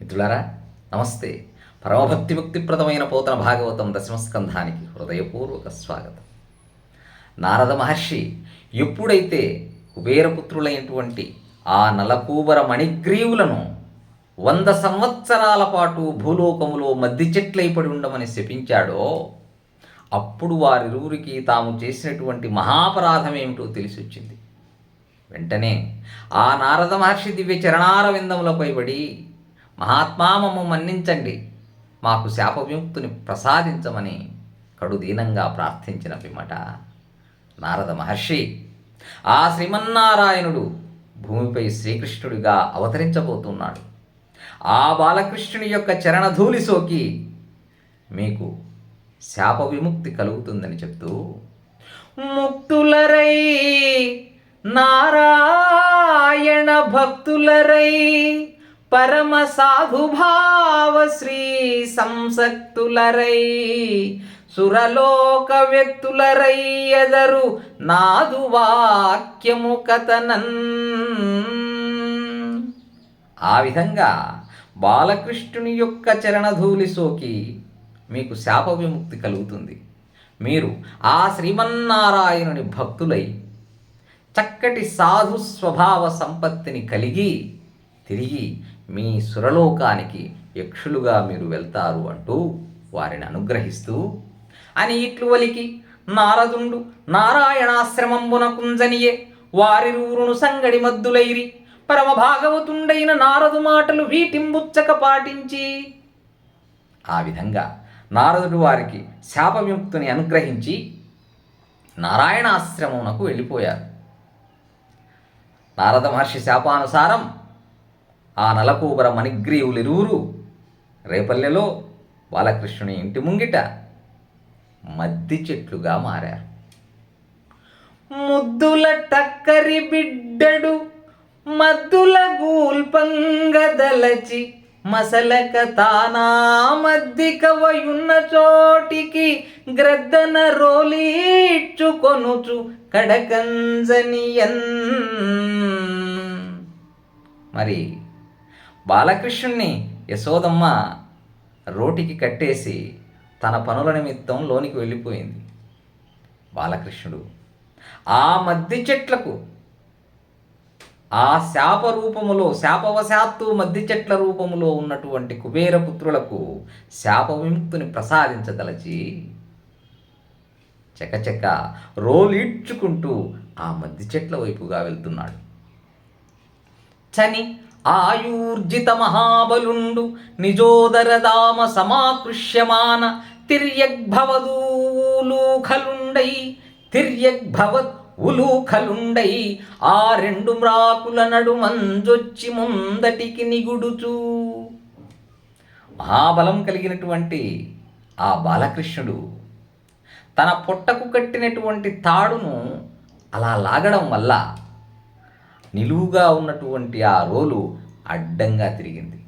మిత్రులారా నమస్తే. పరమభక్తి భక్తిప్రదమైన పోతన భాగవతం దశమస్కంధానికి హృదయపూర్వక స్వాగతం. నారద మహర్షి ఎప్పుడైతే కుబేరపుత్రులైనటువంటి ఆ నలకూబర మణిగ్రీవులను వంద సంవత్సరాల పాటు భూలోకములో మద్ది చెట్లైపడి ఉండమని శపించాడో అప్పుడు వారిరువురికి తాము చేసినటువంటి మహాపరాధం ఏమిటో తెలిసొచ్చింది. వెంటనే ఆ నారద మహర్షి దివ్య చరణారవిందములపై పడి మహాత్మా మమ్మ మన్నించండి. మాకు శాప విముక్తిని ప్రసాదించమని కడుదీనంగా ప్రార్థించిన పిమ్మట నారద మహర్షి ఆ శ్రీమన్నారాయణుడు భూమిపై శ్రీకృష్ణుడిగా అవతరించబోతున్నాడు. ఆ బాలకృష్ణుని యొక్క చరణధూళి సోకి మీకు శాప విముక్తి కలుగుతుందని చెప్తూ ముక్తులరై నారాయణ భక్తులరై పరమ సాధుభావ శ్రీ సంసక్తులరై సురలోక వ్యక్తులరై ఎదరు నాదు వాక్యము కథనన్ ఆ విధంగా బాలకృష్ణుని యొక్క చరణధూళి సోకి మీకు శాప విముక్తి కలుగుతుంది. మీరు ఆ శ్రీమన్నారాయణుని భక్తులై చక్కటి సాధు స్వభావ సంపత్తిని కలిగి తిరిగి మీ సురలోకానికి యక్షులుగా మీరు వెళ్తారు అంటూ వారిని అనుగ్రహిస్తూ అని ఇట్లు వలికి నారదుండు నారాయణాశ్రమంబున కుంజనియే వారిరూరును సంగడి మద్దులైరి పరమ భాగవతుండైన నారదు మాటలు వీటింబుచ్చక పాటించి. ఆ విధంగా నారదుడు వారికి శాపముక్తుని అనుగ్రహించి నారాయణాశ్రమమునకు వెళ్ళిపోయారు. నారద మహర్షి శాపానుసారం ఆ నలకూబర మణిగ్రీవులిరువురు రేపల్లెలో బాలకృష్ణుని ఇంటి ముంగిట మద్ది చెట్లుగా మారారు. ముద్దుల టక్కరి బిడ్డడు మద్దుల గూల్పంగదలచి మసలక తానా మద్దికవయున్న చోటికి గ్రద్దన రోలీడ్చుకొనుచు కడకంజనియన్. మరి బాలకృష్ణుణ్ణి యశోదమ్మ రోటికి కట్టేసి తన పనుల నిమిత్తం లోనికి వెళ్ళిపోయింది. బాలకృష్ణుడు ఆ మద్ది చెట్లకు ఆ శాప రూపములో శాపవశాత్తు మద్ది చెట్ల రూపములో ఉన్నటువంటి కుబేరపుత్రులకు శాప విముక్తిని ప్రసాదించదలచి చకచక రోలీడ్చుకుంటూ ఆ మద్ది చెట్ల వైపుగా వెళ్తున్నాడు. చని ఆయూర్జిత మహాబలుండు నిజోదరదామ సమాకృష్యమాన తిర్యగ్భవదూలూఖలుండై తిర్యగ్భవత్ ఉలూఖలుండై ఆ రెండు మ్రాకుల నడుమంజొచ్చి ముందటికి నిగుడుచూ. మహాబలం కలిగినటువంటి ఆ బాలకృష్ణుడు తన పొట్టకు కట్టినటువంటి తాడును అలా లాగడం వల్ల నిలువుగా ఉన్నటువంటి ఆ రోలు అడ్డంగా తిరిగింది.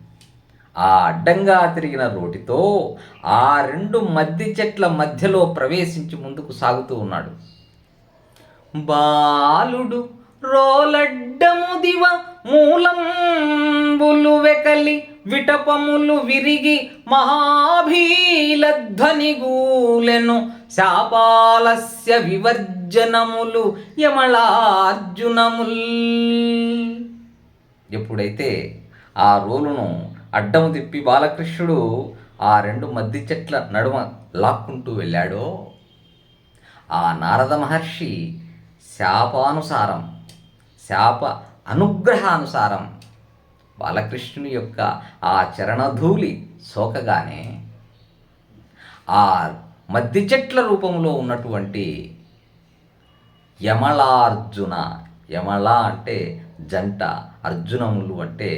ఆ అడ్డంగా తిరిగిన రోటితో ఆ రెండు మద్ది చెట్ల మధ్యలో ప్రవేశించి ముందుకు సాగుతూ ఉన్నాడు. బాలుడు రోలడ్డము దివ మూలంబులు వెకలి విటపములు విరిగి మహాభీలధ్వని గూలెను శాపాలస్య వివర్జనములు యమళార్జునముల్ ఎప్పుడైతే ఆ రోలును అడ్డము తిప్పి బాలకృష్ణుడు ఆ రెండు మద్ది చెట్ల నడుమ లాక్కుంటూ వెళ్ళాడో ఆ నారద మహర్షి శాపానుసారం శాప అనుగ్రహానుసారం బాలకృష్ణుని యొక్క ఆ చరణధూళి సోకగానే ఆ మద్ది చెట్ల రూపంలో ఉన్నటువంటి యమలార్జున. యమళ అంటే జంట అర్జునములు అంటే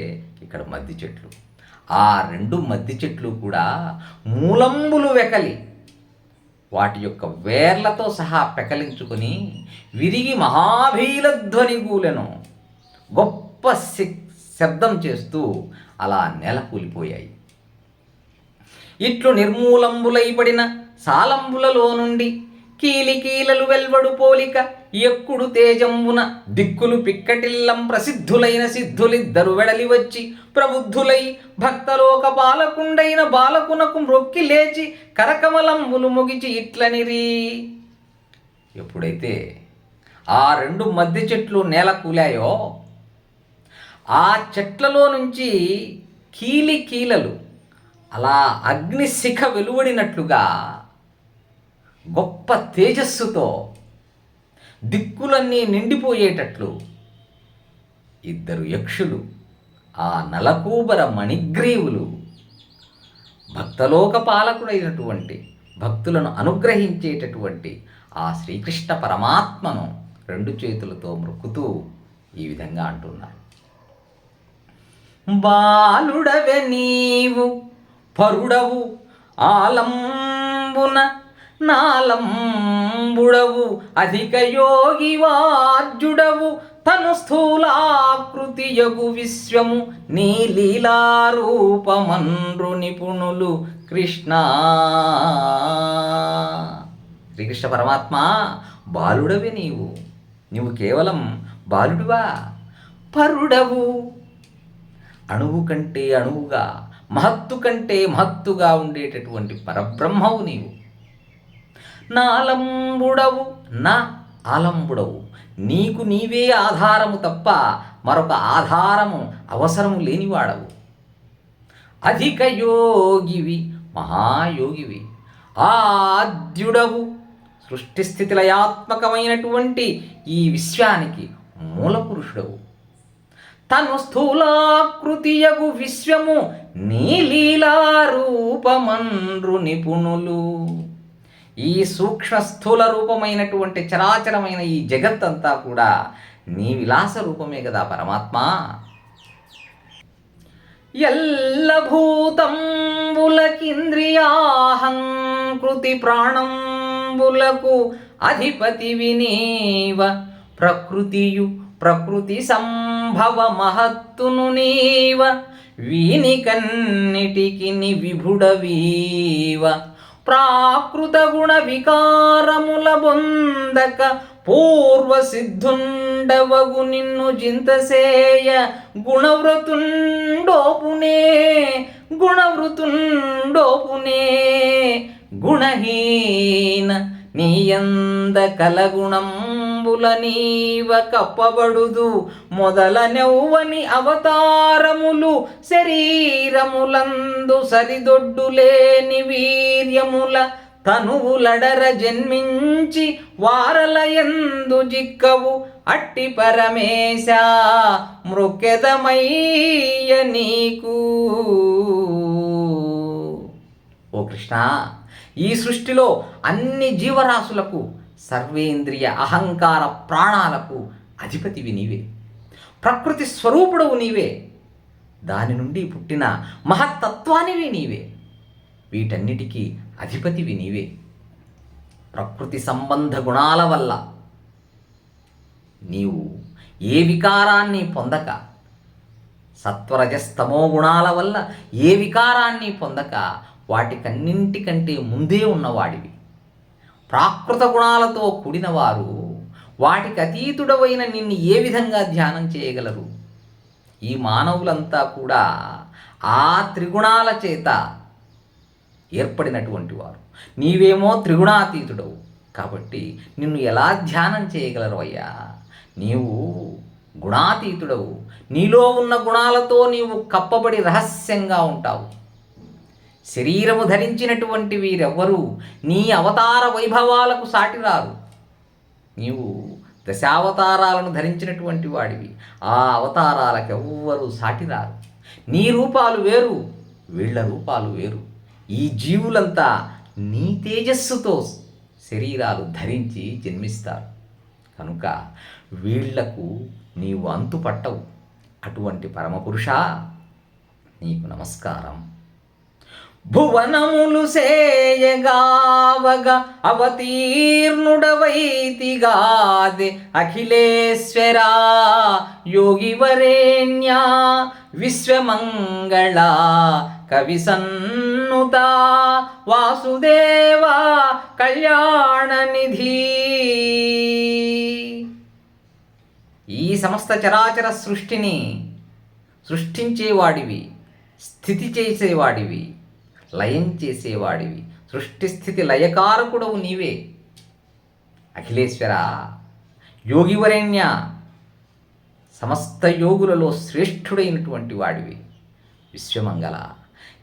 ఇక్కడ మద్ది చెట్లు. ఆ రెండు మద్ది చెట్లు కూడా మూలంబులు వెకలి. వాటి యొక్క వేర్లతో సహా పెకలించుకొని విరిగి మహాభీలధ్వని గూలెను గొప్ప శబ్దం చేస్తూ అలా నెల కూలిపోయాయి ఇట్లు నిర్మూలంబులైబడిన సాలంబులలో నుండి కీలికీలలు వెల్వడు పోలిక ఎక్కుడు తేజంబున దిక్కులు పిక్కటిల్లం ప్రసిద్ధులైన సిద్ధులిద్దరు వెడలి వచ్చి ప్రబుద్ధులై భక్తలోక బాలకుండైన బాలకునకు మొక్కి లేచి కరకమలంబులు ముగిచి ఇట్లనిరి. ఎప్పుడైతే ఆ రెండు మధ్య చెట్లు నేల కూలాయో ఆ చెట్లలో నుంచి కీలి కీలలు అలా అగ్నిశిఖ వెలువడినట్లుగా గొప్ప తేజస్సుతో దిక్కులన్నీ నిండిపోయేటట్లు ఇద్దరు యక్షులు ఆ నలకూబర మణిగ్రీవులు భక్తలోక పాలకుడైనటువంటి భక్తులను అనుగ్రహించేటటువంటి ఆ శ్రీకృష్ణ పరమాత్మను రెండు చేతులతో మృక్కుతూ ఈ విధంగా అంటున్నారు. బాలుడవె నీవు పరుడవు ఆలంబున నాలంబుడవు అధిక యోగివార్జుడవు తను స్థూలాకృతి యగు విశ్వము నీ లీలారూపమన్రు నిపుణులు కృష్ణ. శ్రీకృష్ణ పరమాత్మ బాలుడవే నీవు. నీవు కేవలం బాలుడివా? పరుడవు. అణువు కంటే అణువుగా మహత్తు కంటే మహత్తుగా ఉండేటటువంటి పరబ్రహ్మవు నీవు. నా అలంబుడవు నా ఆలంబుడవు. నీకు నీవే ఆధారము తప్ప మరొక ఆధారము అవసరము లేనివాడవు. అధిక యోగివి మహాయోగివి. ఆద్యుడవు. సృష్టి స్థితి లయాత్మకమైనటువంటి ఈ విశ్వానికి మూల పురుషుడవు తను స్థూలాకృతియగు విశ్వము నీలీలారూపమన్రు నిపుణులు. ఈ సూక్ష్మ స్థూల రూపమైనటువంటి చరాచరమైన ఈ జగత్తంతా కూడా నీ విలాస రూపమే కదా పరమాత్మ. ఎల్లభూతంబులకింద్రియాహంకృతి ప్రాణంబులకు అధిపతి వినీవ ప్రకృతియు ప్రకృతి సంభవ మహత్తును నీవ వీనికన్నిటికి విభుడవీవ ప్రాకృత గుణ వికారముల బొందక పూర్వ సిద్ధుండవగు నిన్ను జింతసేయ గుణవృతుండోపునే గుణవృతుండోపునే గుణహీన నీయంద కలగుణం కలగుణంబుల నీవ కప్పబడుదు. మొదలనెవ్వని అవతారములు శరీరములందు సరిదొడ్డులేని వీర్యముల తనువులడర జన్మించి వారలయందు జిక్కవు అట్టి పరమేశ. మృక్యదమయ్య నీకు. ఓ కృష్ణ ఈ సృష్టిలో అన్ని జీవరాశులకు సర్వేంద్రియ అహంకార ప్రాణాలకు అధిపతివి నీవే. ప్రకృతి స్వరూపుడవు నీవే. దాని నుండి పుట్టిన మహత్తత్వానివి నీవే. వీటన్నిటికీ అధిపతివి నీవే. ప్రకృతి సంబంధ గుణాల వల్ల నీవు ఏ వికారాన్ని పొందక సత్వరజస్తమో గుణాల వల్ల ఏ వికారాన్ని పొందక వాటికన్నింటికంటే ముందే ఉన్నవాడివి. ప్రాకృత గుణాలతో కూడినవారు వాటికి అతీతుడవైన నిన్ను ఏ విధంగా ధ్యానం చేయగలరు? ఈ మానవులంతా కూడా ఆ త్రిగుణాల చేత ఏర్పడినటువంటి వారు. నీవేమో త్రిగుణాతీతుడవు కాబట్టి నిన్ను ఎలా ధ్యానం చేయగలరు అయ్యా? నీవు గుణాతీతుడవు. నీలో ఉన్న గుణాలతో నీవు కప్పబడి రహస్యంగా ఉంటావు. శరీరము ధరించినటువంటి వీరెవ్వరూ నీ అవతార వైభవాలకు సాటిరారు. నీవు దశావతారాలను ధరించినటువంటి వాడివి. ఆ అవతారాలకు ఎవ్వరూ సాటిరారు. నీ రూపాలు వేరు వీళ్ళ రూపాలు వేరు. ఈ జీవులంతా నీ తేజస్సుతో శరీరాలు ధరించి జన్మిస్తారు. కనుక వీళ్ళకు నీవు అంతుపట్టవు. అటువంటి పరమపురుష నీకు నమస్కారం. భువనములు సేయగావగ అవతీర్ణుడవైతిగాది అఖిలేశ్వరా యోగివరేణ్య విశ్వమంగళ కవి సన్నుత వాసుదేవ కళ్యాణ నిధి ఈ సమస్త చరాచర సృష్టిని సృష్టించేవాడివి స్థితి చేసేవాడివి. లయం చేసేవాడివి. సృష్టి స్థితి లయకారకుడవు నీవే. అఖిలేశ్వర యోగివరేణ్య సమస్త యోగులలో శ్రేష్ఠుడైనటువంటి వాడివి. విశ్వమంగళ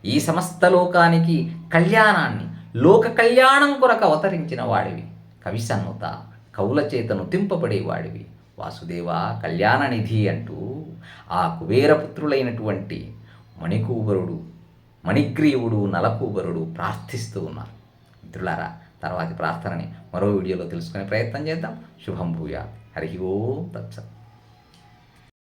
ఈ సమస్త లోకానికి కళ్యాణాన్ని లోక కళ్యాణం కొరకు అవతరించిన వాడివి. కవి సన్నుత కవుల చేత నుతింపబడేవాడివి వాసుదేవ కళ్యాణ నిధి అంటూ ఆ కుబేరపుత్రులైనటువంటి మణికూబరుడు మణిగ్రీవుడు నలకూబరుడు ప్రార్థిస్తూ ఉన్నారు. మిత్రులారా తర్వాతి ప్రార్థనని మరో వీడియోలో తెలుసుకునే ప్రయత్నం చేద్దాం. శుభం భూయా హరి ఓం తత్సత్.